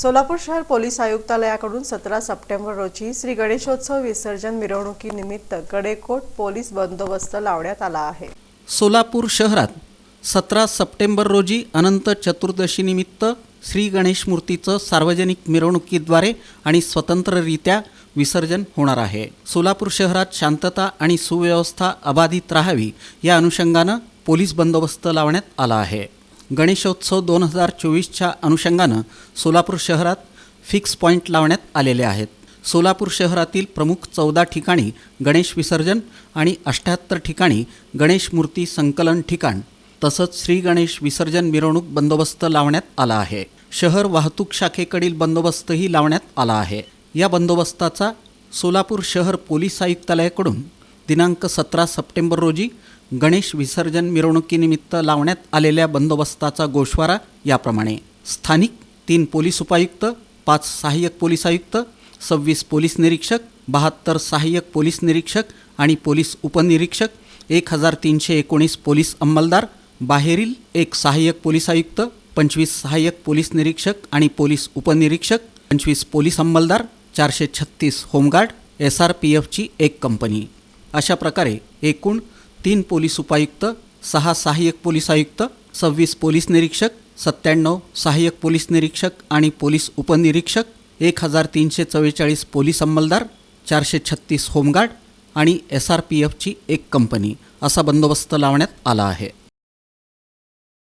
सोलापूर शहर पोलीस आयुक्तालयाकडून सतरा सप्टेंबर रोजी श्री गणेशोत्सव विसर्जन मिरवणुकीनिमित्त गडेकोट पोलीस बंदोबस्त लावण्यात आला आहे. सोलापूर शहरात सतरा सप्टेंबर रोजी अनंत चतुर्दशीनिमित्त श्री गणेश मूर्तीचं सार्वजनिक मिरवणुकीद्वारे आणि स्वतंत्ररित्या विसर्जन होणार आहे. सोलापूर शहरात शांतता आणि सुव्यवस्था अबाधित राहावी या अनुषंगानं पोलीस बंदोबस्त लावण्यात आला आहे. गणेशोत्सव दोन हजार चोवीसच्या अनुषंगानं सोलापूर शहरात फिक्स पॉईंट लावण्यात आलेले आहेत. सोलापूर शहरातील प्रमुख चौदा ठिकाणी गणेश विसर्जन आणि अठ्ठ्याहत्तर ठिकाणी गणेश मूर्ती संकलन ठिकाण तसंच श्री गणेश विसर्जन मिरवणूक बंदोबस्त लावण्यात आला आहे. शहर वाहतूक शाखेकडील बंदोबस्तही लावण्यात आला आहे. या बंदोबस्ताचा सोलापूर शहर पोलीस आयुक्तालयाकडून दिनांक सतरा सप्टेंबर रोजी गणेश विसर्जन मिरवणुकीनिमित्त लावण्यात आलेल्या बंदोबस्ताचा गोषवारा याप्रमाणे. स्थानिक तीन पोलीस उपायुक्त पाच सहाय्यक पोलीस आयुक्त सव्वीस पोलीस निरीक्षक बहात्तर सहाय्यक पोलीस निरीक्षक आणि पोलीस उपनिरीक्षक एक हजार तीनशे एकोणीस पोलीस अंमलदार बाहेरील एक सहाय्यक पोलीस आयुक्त पंचवीस सहाय्यक पोलीस निरीक्षक आणि पोलीस उपनिरीक्षक पंचवीस पोलीस अंमलदार चारशे छत्तीस home guard S R P एफची एक कंपनी. अशा प्रकारे एकूण तीन पोलीस उपायुक्त सहा सहाय्यक पोलीस आयुक्त सव्वीस पोलीस निरीक्षक सत्त्याण्णव सहाय्यक पोलीस निरीक्षक आणि पोलीस उपनिरीक्षक एक हजार तीनशे चव्वेचाळीस पोलीस अंमलदार चारशे छत्तीस होमगार्ड आणि एस आर पी एफची एक कंपनी असा बंदोबस्त लावण्यात आला आहे.